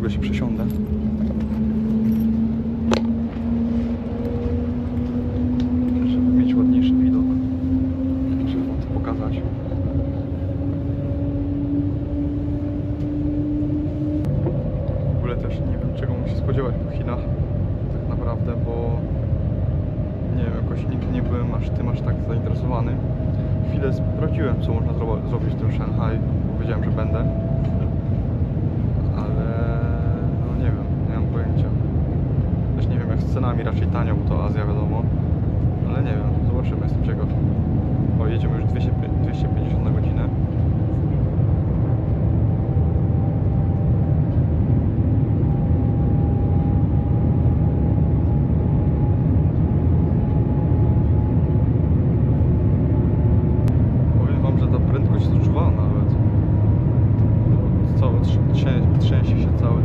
ogóle się przesiądę. Żeby mieć ładniejszy widok. Żeby wam to pokazać. W ogóle też nie wiem czego mam się spodziewać po Chinach. Tak naprawdę, bo nie wiem, jakoś nigdy nie byłem aż tym aż tak zainteresowany. Chwilę sprawdziłem, co można zro- zrobić w tym Szanghaj, bo wiedziałem, że będę. z cenami raczej tanio, bo to Azja wiadomo. Ale nie wiem, zobaczymy z czego. O, jedziemy już 200, 250 na godzinę. Powiem wam, że ta prędkość odczuwalna nawet. Cały trzęsie się cały